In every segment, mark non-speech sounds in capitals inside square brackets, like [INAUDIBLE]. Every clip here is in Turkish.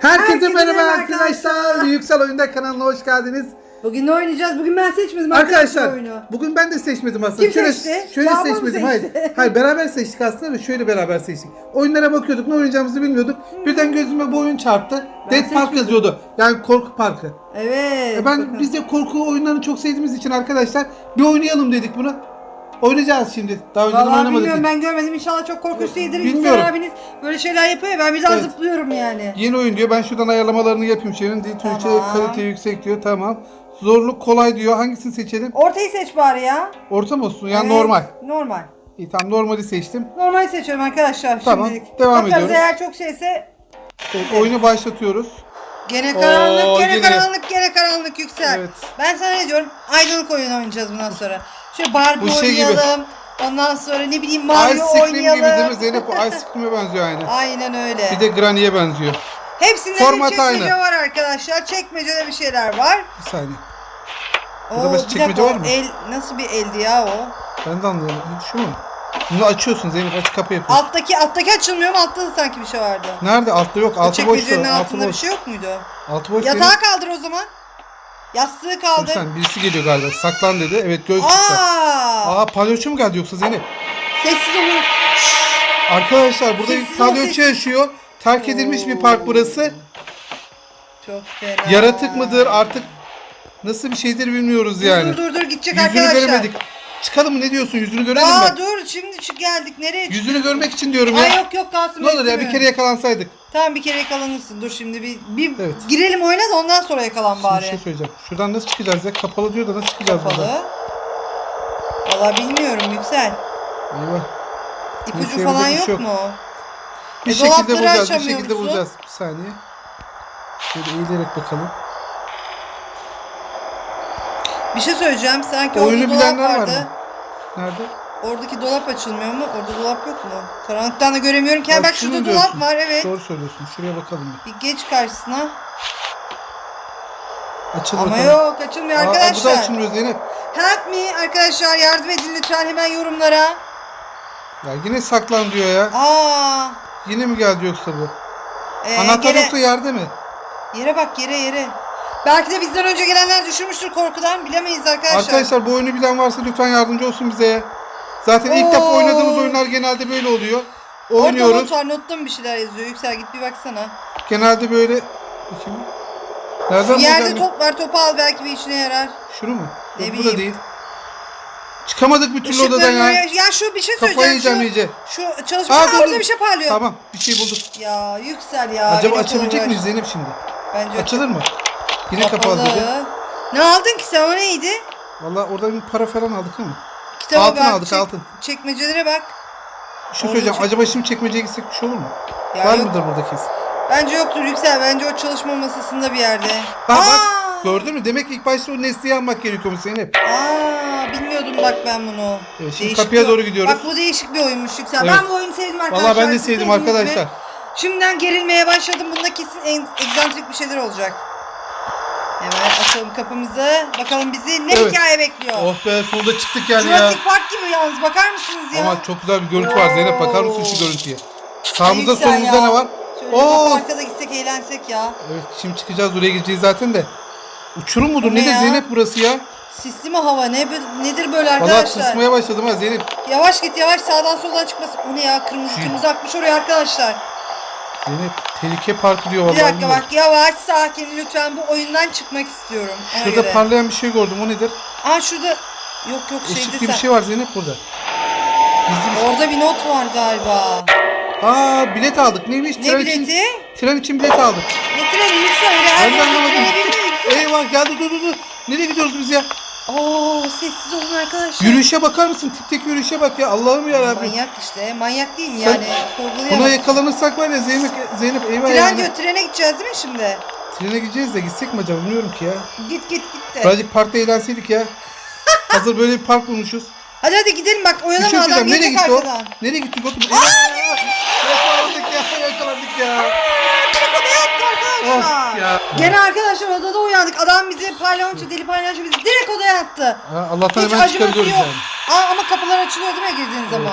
Herkese, Herkese merhaba arkadaşlar. arkadaşlar. Yüksel Oyunda kanalına hoş geldiniz. Bugün ne oynayacağız? Bugün ben seçmedim Arkadaşlar oyunu. bugün ben de seçmedim aslında. Kim şöyle, seçti? Şöyle mu seçmedim. Hayır. [LAUGHS] Hayır beraber seçtik aslında ve şöyle beraber seçtik. Oyunlara bakıyorduk ne oynayacağımızı bilmiyorduk. Birden gözüme bu oyun çarptı. Ben Dead Park yazıyordu. Yani korku parkı. Evet. E ben bakın. biz de korku oyunlarını çok sevdiğimiz için arkadaşlar bir oynayalım dedik bunu. Oynayacağız şimdi. Daha önceden Vallahi oynamadık. bilmiyorum hiç. ben görmedim inşallah çok korkunç değildir. Bilmiyorum. Yüksel abiniz böyle şeyler yapıyor ya ben bir daha Evet. zıplıyorum yani. Yeni oyun diyor. Ben şuradan ayarlamalarını yapayım. Şeyin dil Türkçe Tamam. kalite yüksek diyor. Tamam. Zorluk kolay diyor. Hangisini seçelim? Ortayı seç bari ya. Orta mı olsun? Yani Evet, normal. Normal. İyi tamam normali seçtim. Normal seçiyorum arkadaşlar Tamam, şimdilik. devam Bakarız ediyoruz. eğer çok şeyse Evet, oyunu başlatıyoruz. gene karanlık, gene yine. karanlık, gene karanlık yüksel. Evet. Ben sana ne diyorum? Aydınlık oyun oynayacağız bundan sonra. Şöyle Barbie Bu şey gibi. oynayalım. Ondan sonra ne bileyim Ice Mario Cream oynayalım. gibi değil mi Zeynep? Bu Ice Cream'e benziyor aynı. Aynen öyle. Bir de Granny'e benziyor. Hepsinde Format bir çekmece aynı. var arkadaşlar. Çekmecede bir şeyler var. Bir saniye. Oo, Burada başka bir çekmece dakika, var o mı? El, nasıl bir eldi ya o? Ben de anlıyorum. Şu mu? Bunu açıyorsun Zeynep. Aç kapı yapıyorsun. Alttaki alttaki açılmıyor mu? Altta da sanki bir şey vardı. Nerede? Altta yok. O Altı boş. çekmecenin altında bir şey yok muydu? Altı boş. Yatağı kaldır o zaman. Yastığı kaldır. Sen birisi geliyor galiba. Saklan dedi. Evet göz çıktı. Aa! Aa palyaço mu geldi yoksa Zeynep? Sessiz olun. Arkadaşlar burada Sessiz bir ol, palyaço sessiz. yaşıyor. Terk edilmiş bir park burası. Çok fena. Yaratık mıdır artık nasıl bir şeydir bilmiyoruz yani. Dur dur dur gidecek Yüzünü arkadaşlar. göremedik. Çıkalım mı ne diyorsun? Yüzünü görelim Aa mi? dur şimdi çık geldik. Nereye çık? Yüzünü görmek için diyorum ya. Ay yok yok kalsın. ne olur ya bir kere yakalansaydık. Tamam bir kere yakalanırsın. Dur şimdi bir, bir Evet. girelim oyuna da ondan sonra yakalan Şimdi bir bari. şey söyleyeceğim. Şuradan nasıl çıkacağız ya? Kapalı diyor da nasıl çıkacağız buradan? Kapalı. Valla bilmiyorum Yüksel. Eyvah. İpucu Neyse, falan yapacak bir şey yok. mu? Bir E, şekilde dolapları bulacağız. Bir açamıyor şekilde musun? bulacağız. Bir saniye. Şöyle eğilerek bakalım. Bir şey söyleyeceğim. Sanki Oyunu orada dolap bilenler var vardı. mı? Nerede? Oradaki dolap açılmıyor mu? Orada dolap yok mu? Karanlıktan da göremiyorum ki. Bak, bak şurada diyorsun. dolap var evet. Doğru söylüyorsun. Şuraya bakalım bir. Geç karşısına. Açıl Ama bakalım. yok açılmıyor Aa, arkadaşlar. bu da açılmıyor Zeynep. Help me arkadaşlar yardım edin lütfen hemen yorumlara. Ya yine saklan diyor ya. Aa. Yine mi geldi yoksa bu? e, Anahtar yere, yoksa yerde mi? yere bak yere yere. Belki de bizden önce gelenler düşürmüştür korkudan bilemeyiz arkadaşlar. Arkadaşlar bu oyunu bilen varsa lütfen yardımcı olsun bize. Zaten ilk defa oynadığımız oyunlar genelde böyle oluyor. Orada Oynuyoruz. not var notta mı bir şeyler yazıyor? Yüksel git bir baksana. Genelde böyle... Bakayım. Nereden Bir yerde top var topu al belki bir işine yarar. Şunu mu? Ne Yok, bu bileyim. da değil. Çıkamadık bir türlü Işıkları odadan ya. böyle- Ya şu bir şey Kafayı söyleyeceğim. yiyeceğim şu, iyice. Şu çalışma Aa, Aa, orada bir şey parlıyor. Tamam bir şey bulduk. Ya yüksel ya. Acaba yine açabilecek kolay miyiz. Zeynep şimdi? Bence Açılır mı? Yine kapalı kapalı. dedi. Ne aldın ki sen o neydi? Valla oradan bir para falan aldık ama. Kitaba Altın bak, aldık, çek- altın. Çekmecelere bak. Bir şey Orada söyleyeceğim. çek- Acaba şimdi çekmeceye gitsek bir şey olur mu? Ya Var yok. mıdır burada kesin? Bence yoktur yüksel. Bence o çalışma masasında bir yerde. Ha bak gördün mü? Demek ki ilk başta o nesneyi almak gerekiyormuş Zeynep. Aa, bilmiyordum bak ben bunu. Evet, şimdi kapıya bir- doğru gidiyoruz. Bak bu değişik bir oyunmuş Yüksel. Evet. Ben bu oyunu sevdim arkadaşlar. Valla ben de Siz sevdim sevdiniz mi? arkadaşlar. Şimdiden gerilmeye başladım. Bunda kesin en egzantrik bir şeyler olacak. Hemen açalım kapımızı. Bakalım bizi ne Evet. hikaye bekliyor. Oh be sonunda çıktık yani ya. Jurassic Park gibi yalnız bakar mısınız ya? Ama çok güzel bir görüntü var Zeynep. Bakar mısın şu görüntüye? Sağımızda Yüksel solumuzda ya. ne var? Şöyle Oo. parka da gitsek eğlensek ya. Evet şimdi çıkacağız oraya gideceğiz zaten de. Uçurum mudur ne nedir ya? Zeynep burası ya? Sisli mi hava? Ne, nedir böyle Valla arkadaşlar? tırsmaya başladım ha Zeynep. Yavaş git yavaş sağdan soldan çıkmasın. O ne ya kırmızı kırmızı akmış oraya arkadaşlar. Zeynep tehlike parkı diyor vallahi. Bir dakika bilmiyorum. bak yavaş sakin lütfen bu oyundan çıkmak istiyorum. Ona Şurada göre. parlayan bir şey gördüm o nedir? Aa şurada yok yok şeyde Işıklı bir sen. şey var Zeynep burada. Gizli bir şey. Orada bir not var galiba. Aa bilet aldık neymiş? Ne tren bileti? için, tren için bilet aldık. Ne treni Yüksel öyle her Ben de yerde anlamadım. Eyvah geldi dur dur dur. Nereye gidiyoruz biz ya? Oo sessiz olun arkadaşlar. Yürüyüşe bakar mısın? Tipteki yürüyüşe bak ya. Allah'ım ya Rabbim. Manyak işte manyak değil mi Sen- yani? Buna yakalanırsak var ya Zeynep, Zeynep eyvah Tren yani. diyor trene gideceğiz değil mi şimdi? Trene gideceğiz de gitsek mi acaba bilmiyorum ki ya. Git git git de. Birazcık parkta eğlenseydik ya. [LAUGHS] Hazır böyle bir park bulmuşuz. Hadi hadi gidelim bak Bir oynama şey adam söyleyeceğim. Nereye gelecek gitti o? Nereye oğlum? Eyvah! Yakalandık ya yakalandık ya. Of ya. Gene arkadaşlar odada uyandık. Adam bizi palyaço deli palyaço bizi direkt odaya attı. Ha, Allah'tan Hiç hemen acıması çıkabiliyoruz yok. yani. Aa, ama kapılar açılıyor değil mi girdiğin zaman?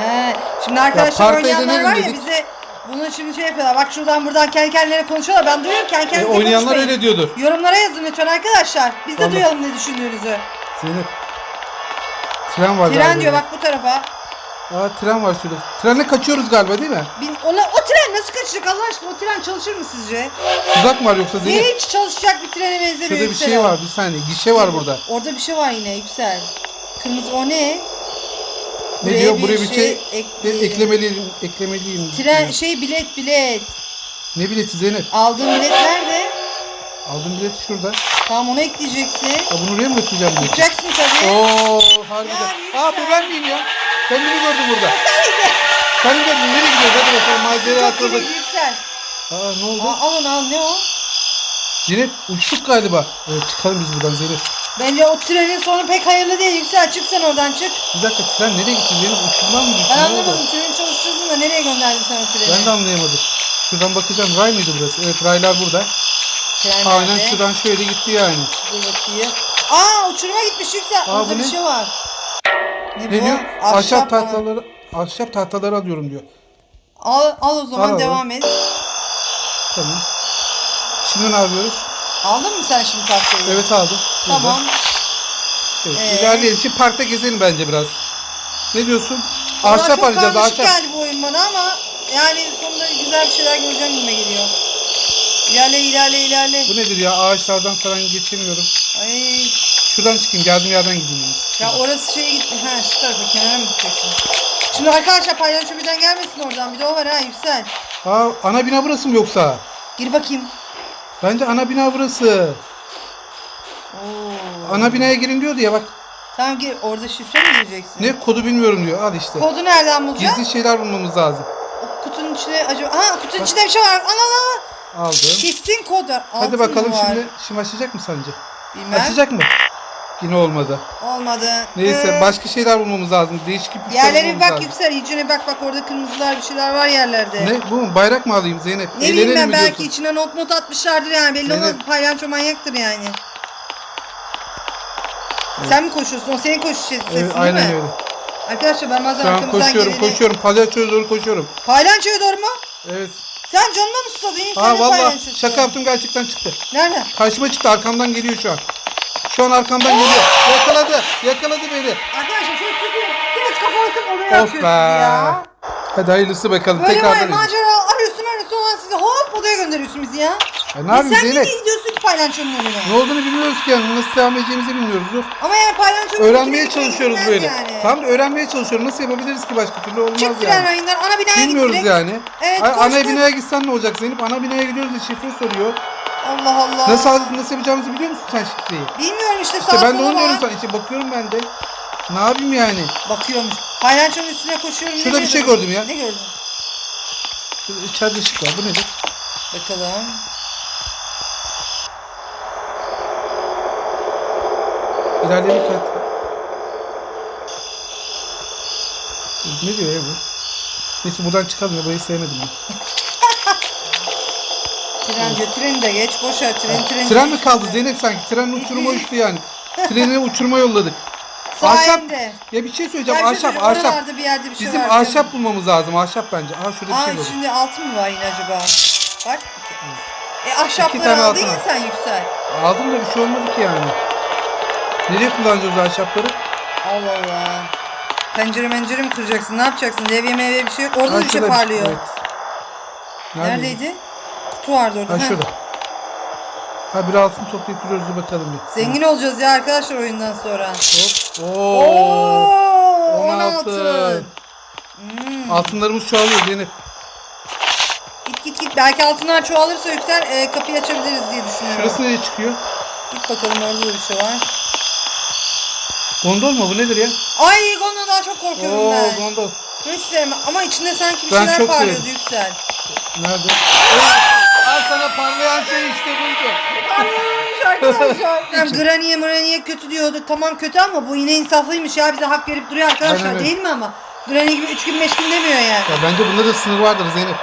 He. Şimdi arkadaşlar parkta oynayanlar eğlenelim var ya dedik. bize Bunu şimdi şey yapıyorlar. Bak şuradan buradan kendi kendilerine konuşuyorlar. Ben duyuyorum kendi E, kendinize oynayanlar konuşmayın. öyle diyordur. Yorumlara yazın lütfen arkadaşlar. Biz de Vallahi. duyalım ne düşündüğünüzü. Zeynep. Tren var Tren galiba. diyor bak bu tarafa. Aa tren var şurada. Trenle kaçıyoruz galiba değil mi? Bin, ona, o tren nasıl kaçacak Allah aşkına? O tren çalışır mı sizce? Tuzak mı var yoksa Zeynep? Hiç çalışacak bir trene benzemiyor Şurada bir Yüksel şey var bir saniye. Gişe var burada. Orada bir şey var yine Yüksel. Kırmızı o ne? Ne Buraya diyor? bir Buraya bir şey şey, ekleyelim. eklemeliyim. Eklemeliyim. Tren şey bilet bilet. Ne bileti Zeynep? Aldığın bilet nerede? Aldım bileti şurada. Tamam onu ekleyeceksin. Aa, bunu oraya mı götüreceğim bileti? Tabii. Oo harbiden. Ya, Aa bu ben miyim ya? Kendimi gördüm burada. Kendimi gördüm. Nereye gidiyoruz? Hadi bakalım macera atladık. Yüksel. Aa ne oldu? Aa, onu al ne o? Zeynep uçtuk galiba. Evet çıkalım biz buradan Zeynep. Bence o trenin sonu pek hayırlı değil Yüksel. Çık sen oradan çık. Bir dakika tren nereye gitti Zeynep? Uçurumdan mı düştü? Ben anlamadım. Trenin çalıştırdın da nereye gönderdin sen o treni? Ben de anlayamadım. Şuradan bakacağım. Ray mıydı burası? Evet raylar burada. Tren Aynen nerede? şuradan şöyle gitti yani. Dur bakayım. Aa uçuruma gitmiş Yüksel. Aa, Orada bir ne? şey var. Ne, diyor? Ahşap falan. tahtaları ahşap tahtaları alıyorum diyor. Al, al o zaman Al, al. devam et. Tamam. Şimdi ne yapıyoruz? Aldın mı sen şimdi tahtayı? Evet aldım. Burada. Tamam. Evet, Ee? ilerleyelim. Şimdi parkta gezelim bence biraz. Ne diyorsun? Vallahi Ahşap çok arayacağız karmaşık ahşap. geldi bu oyun bana ama yani sonunda güzel bir şeyler göreceğim gibi geliyor. İlerle ilerle ilerle. Bu nedir ya? Ağaçlardan falan geçemiyorum. Ay Şuradan çıkayım. Geldiğim yerden gideyim. yalnız. ya orası şeye gitme. Ha şu tarafa kenara mı gideceksin? Şimdi arkadaşlar paylaşım birden gelmesin oradan. Bir de o var ha Yüksel. Aa, ana bina burası mı yoksa? Gir bakayım. Bence ana bina burası. Oo. Ana binaya girin diyordu ya bak. Tamam gir. Orada şifre mi gireceksin? Ne kodu bilmiyorum diyor. Al işte. Kodu nereden bulacağız? Gizli şeyler bulmamız lazım. O kutunun içinde acaba... Ha kutunun içinde bir şey var. Ana ana. Aldım. Kesin kod var. Hadi Altın bakalım var? şimdi. Şimdi açacak mı sence? Bilmem. Açacak mı? Yine olmadı. Olmadı. Neyse Ee, başka şeyler bulmamız lazım. Değişik ipuçları Yerlere bir bak yüksel. İçine bak bak orada kırmızılar bir şeyler var yerlerde. Ne bu mu? Bayrak mı alayım Zeynep? Ne bileyim Eğlenelim ben mi belki diyorsun? içine not not atmışlardır yani. Belli olmaz palyaço manyaktır yani. Sen mi koşuyorsun? O senin koşuş sesin Evet, değil aynen mi? öyle. Arkadaşlar ben bazen an arkamızdan koşuyorum, geleni... koşuyorum. Palyaçoya doğru koşuyorum. Palyaçoya doğru mu? Evet. Sen canına mı susadın? Ha sen de şaka yaptım gerçekten çıktı. Nerede? Karşıma çıktı arkamdan geliyor şu an. Şu an arkamdan geliyor. Yakaladı. Yakaladı beni. Arkadaşlar şöyle tutayım. Direkt kafa atıp oraya Of atıyorsunuz be. ya. Hadi hayırlısı bakalım. Böyle var ya Tekrardan. macera arıyorsun arıyorsun ondan size hop odaya gönderiyorsun bizi ya. Ya ne yapayım Sen Zeynep? niye gidiyorsun ki palyaçonun önüne? Ne olduğunu bilmiyoruz ki yani. Nasıl devam edeceğimizi bilmiyoruz. Dur. Ama yani palyaçonun Öğrenmeye çalışıyoruz böyle. Yani. Tamam da öğrenmeye çalışıyorum. Nasıl yapabiliriz ki başka türlü olmaz Çık tren yani. rayından ana binaya git Bilmiyoruz direkt. yani. Evet, Ay, ana binaya gitsen ne olacak Zeynep? Ana binaya gidiyoruz da şifre soruyor. Allah Allah. Nasıl nasıl yapacağımızı biliyor musun sen şifreyi? Bilmiyorum işte İşte ben de onu diyorum sana. İşte bakıyorum ben de. Ne yapayım yani? Bakıyormuş. Palyaçonun üstüne koşuyorum. Şurada ne bir şey gördüm ya. Ne gördün? Şurada içeride ışık var. Bu nedir? Bakalım. İlerleyelim kat. Ne diyor ya bu? Neyse buradan çıkalım ya. Burayı sevmedim ben. [LAUGHS] Tren diyor. Treni de geç. Boş ver tren. Tren, Tren mi kaldı Zeynep sanki? Tren uçuruma uçtu yani. [LAUGHS] Treni uçuruma yolladık. Ahşap. Sayende. Ya bir şey söyleyeceğim. bir şey ahşap, ahşap. Oralarda bir yerde bir şey Bizim var. ahşap bulmamız lazım. Ahşap bence. Aha şurada bir Aa şey gördüm. şimdi altın mı var yine acaba? Bak. E İki ahşapları tane aldın altın ya var. sen yüksel. Aldım da bir şey olmadı ki yani. Nereye kullanacağız ahşapları? Allah Allah. Pencere mencere mi kıracaksın? Ne yapacaksın? Levye meyve bir şey yok. Orada Ha, da bir şey şurada parlıyor. Evet. Neredeydi? Kutu vardı orada. Ha şurada. Ha bir altın toplayıp duruyoruz dur bakalım bir. Zengin olacağız ya arkadaşlar oyundan sonra. Hop. Oo. Oo, 16. 16. Hmm. Altınlarımız çoğalıyor Zeynep. Git git git. Belki altınlar çoğalırsa yüksel e, kapıyı açabiliriz diye düşünüyorum. Şurası nereye çıkıyor? Git bakalım orada da bir şey var. Gondol mu bu nedir ya? Ay gondoldan çok korkuyorum Oo ben. gondol. Hiç sevmem. Ama içinde sanki bir Ben şeyler çok parlıyordu severim. yüksel. Nerede? Al sana parlayan şey işte buydu. [LAUGHS] Hem Granny'e Mrani'ye kötü diyorduk. Tamam kötü ama bu yine insaflıymış ya. Bize hak verip duruyor arkadaşlar Aynen öyle. değil mi ama? Granny gibi 3 gün 5 gün demiyor yani. Ya bence bunda da sınır vardır Zeynep.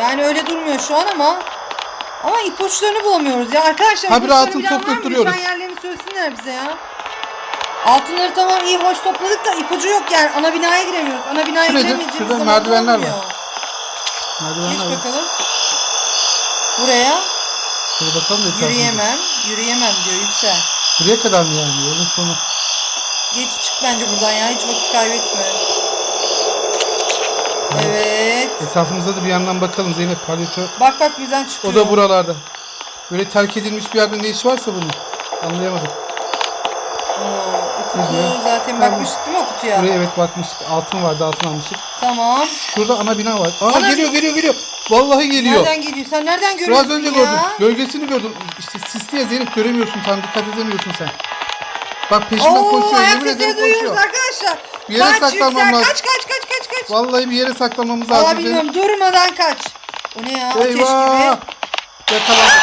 Yani öyle durmuyor şu an ama ama ipuçlarını bulamıyoruz ya. Arkadaşlar Ha, bir ipuçlarını altın bilen var mı? toplayıp duruyoruz. Lütfen yerlerini söylesinler bize ya. Altınları tamam iyi hoş topladık da ipucu yok yani. Ana binaya giremiyoruz. Ana binaya Şurada, giremeyeceğimiz şurada zaman merdivenler var. olmuyor. Merdivenler Geç var. bakalım. Buraya Şöyle bakalım yürüyemem. Yürüyemem diyor Yüksel. Buraya kadar mı yani? Yolun sonu. Geç çık bence buradan ya. Hiç vakit kaybetme. Evet. Etrafımıza da bir yandan bakalım Zeynep palyaço. Bak bak birden çıkıyor. O da buralarda. Böyle terk edilmiş bir yerde ne işi varsa bunun. Anlayamadım. Oo, kutu zaten Tamam. bakmıştık değil mi o kutuya? Buraya evet bakmıştık. Altın vardı altın almıştık. Tamam. Şurada ana bina var. Aa Ana- geliyor geliyor geliyor. Vallahi geliyor. Nereden geliyor? Sen nereden görüyorsun Biraz önce ya? gördüm. Gölgesini gördüm. İşte sisli ya Zeynep göremiyorsun tam dikkat edemiyorsun sen. Bak peşinden Oo, koşuyor. ayak Yemin ederim sesleri duyuyoruz koşuyor. arkadaşlar. Bir yere kaç saklanmam Yüksel, lazım. Kaç kaç kaç kaç kaç. Vallahi bir yere saklanmamız Valla lazım. Zeynep. bilmiyorum durmadan kaç. O ne ya? Ateş Eyvah. gibi. Yakalandık.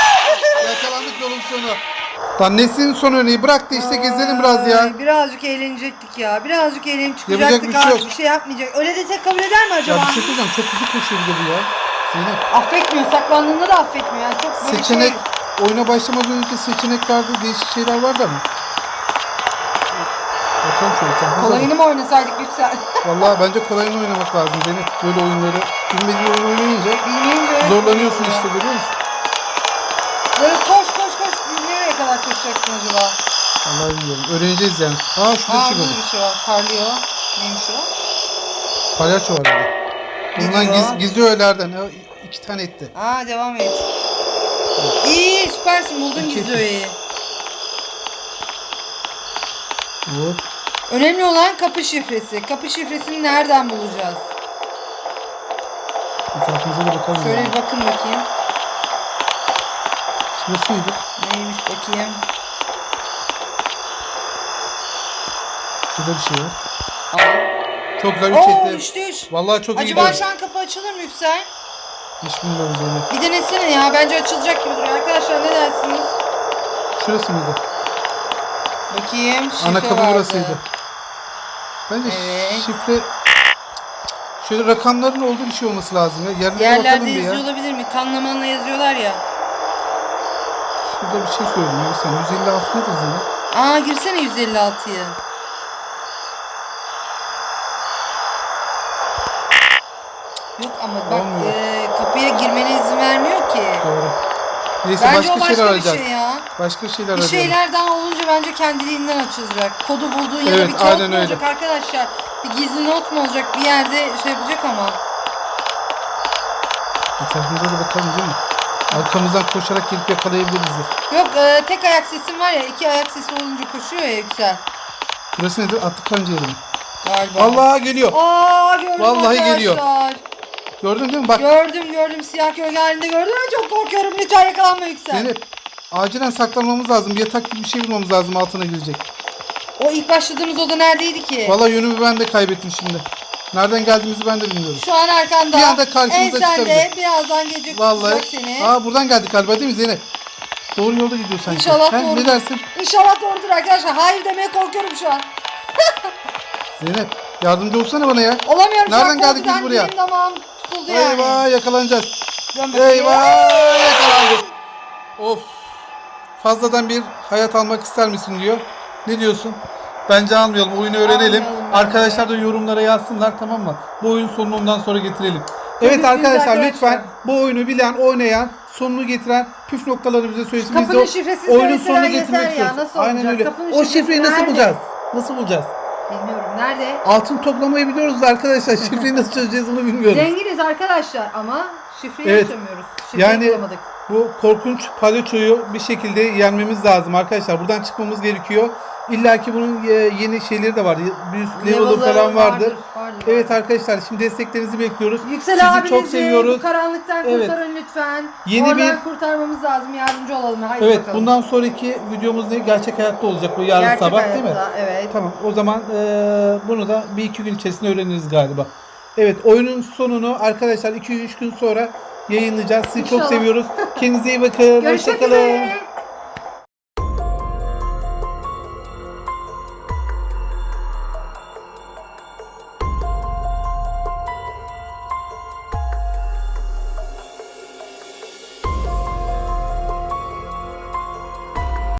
Yakalandık yolun sonu. Lan nesin son örneği bırak da işte gezelim biraz ya. Ay, Birazcık eğlenecektik ya. Birazcık eğlenip Yapacak çıkacaktık bir şey abi. yok. Bir şey yapmayacak. Öyle desek kabul eder mi acaba? Ya bir şey söyleyeceğim çok hızlı koşuyor bir de bu ya. Zeynep. Affetmiyor. Saklandığında da affetmiyor. Yani çok böyle Seçenek, şey. oyuna başlamadan önce seçeneklerde değişik şeyler vardı ama. Bakalım şöyle. Kolayını mı oynasaydık Yüksel? [LAUGHS] Vallahi bence kolayını oynamak lazım Zeynep. Böyle oyunları bilmediğin oyun oynayınca Bilmeyince zorlanıyorsun işte görüyor musun? Böyle koş koş koş. Nereye kadar koşacaksın acaba? Vallahi bilmiyorum. Öğreneceğiz yani. Aa şurada bir Aa şey bir şey var. Parlıyor. Neymiş o? Palyaço var orada. Bundan giz, gizli öğelerden. İki tane etti. Aa devam et. İyi süpersin buldun gizli öğeyi. Hop. Önemli olan kapı şifresi. Kapı şifresini nereden bulacağız? Etrafımıza da bakalım. Şöyle bir bakın bakayım. Şurası mıydı? Neymiş bakayım. Şurada bir şey var. Aa. Çok güzel üç Oo etti. işte üç. Vallahi çok iyi Acaba gidiyor. şu an kapı açılır mı Yüksel? Hiç bilmiyorum Zeynep. Bir denesene ya. Bence açılacak gibi duruyor. Arkadaşlar ne dersiniz? Şurası mıydı? Bakayım. Şifre Ana kapı vardı. burasıydı. Bence Evet. şifre şöyle rakamların olduğu bir şey olması lazım ya. Yerlere bakalım Yerlerde bir yazıyor ya. olabilir mi? Kanla manla yazıyorlar ya. Şurada bir şey söyledim ya. Sen 156 nedir Zeynep? Aa girsene 156'yı. Yok ama bak Olmuyor. e, girmene izin vermiyor ki. Doğru. Neyse Bence başka, o başka şeyler bir arayacağız. şey ya. Başka şeyler Bir şeyler daha olunca bence kendiliğinden açılacak. Kodu bulduğun ya da Evet, bir kağıt aynen mı öyle. olacak arkadaşlar? Bir gizli not mu olacak? Bir yerde şey yapacak ama. Etrafımıza da bakalım değil mi? Arkamızdan koşarak gelip yakalayabilir bizi. Yok e, tek ayak sesim var ya iki ayak sesi olunca koşuyor ya Yüksel. Burası nedir? Atlı kanca yeri mi? Galiba. Allah geliyor. Aa gördüm Vallahi arkadaşlar. geliyor. Gördün değil mi? Bak Gördüm gördüm siyah gölge halinde gördüm. Çok korkuyorum. Lütfen yakalanma Yüksel. Zeynep acilen saklanmamız lazım. Bir yatak gibi bir şey bulmamız lazım altına girecek. O ilk başladığımız oda neredeydi ki? Vallahi yönümü ben de kaybettim şimdi. Nereden geldiğimizi ben de bilmiyorum. Şu an arkanda. Bir anda karşımıza Ensende çıkabilir. birazdan gelecek Vallahi. tutacak seni. Aa buradan geldik galiba değil mi Zeynep? Doğru yolda gidiyor sanki. İnşallah He, doğru. Ne dersin? İnşallah doğrudur arkadaşlar. Hayır demeye korkuyorum şu an. [LAUGHS] Zeynep yardımcı olsana bana ya. Olamıyorum şu an Nereden geldik biz korkudan. buraya? Dilim damağım tutuldu yani. Eyvah yakalanacağız. Dön bakayım. Eyvah yakalandık. Of. Fazladan bir hayat almak ister misin diyor. Ne diyorsun? Bence almayalım. Oyunu öğrenelim. Almayalım. Arkadaşlar da yorumlara yazsınlar tamam mı? Bu oyun sonunu ondan sonra getirelim. Evet Tabii, arkadaşlar lütfen bu oyunu bilen, oynayan, sonunu getiren püf noktaları bize söylesin. Biz de Kapının şifresini oyunun sonunu getirmek ya. istiyoruz. Aynen olacak? öyle. Kapının O şifreyi nasıl bulacağız? Nasıl bulacağız? Bilmiyorum. Nerede? Altın toplamayı biliyoruz da arkadaşlar. Şifreyi nasıl çözeceğiz onu bilmiyoruz. Zenginiz arkadaşlar ama şifreyi Evet. açamıyoruz. Şifreyi Yani bulamadık. Bu korkunç palyaçoyu bir şekilde yenmemiz lazım arkadaşlar. Buradan çıkmamız gerekiyor. İlla ki bunun e, yeni şeyleri de var. Bir üst level'ı falan vardır. vardır, Evet arkadaşlar şimdi desteklerinizi bekliyoruz. Yüksel Sizi abinizi çok seviyoruz. bu karanlıktan Evet. kurtarın lütfen. Yeni Oradan bir- kurtarmamız lazım. Yardımcı olalım. Haydi Evet bakalım. bundan sonraki videomuz ne? Gerçek hayatta olacak bu yarın Gerçek sabah değil mi? hayatta, Evet. Tamam o zaman e, bunu da bir iki gün içerisinde öğreniriz galiba. Evet oyunun sonunu arkadaşlar 2-3 gün sonra yayınlayacağız. Sizi çok İnşallah. seviyoruz. Kendinize iyi bakın. Görüşmek Hoşçakalın. üzere.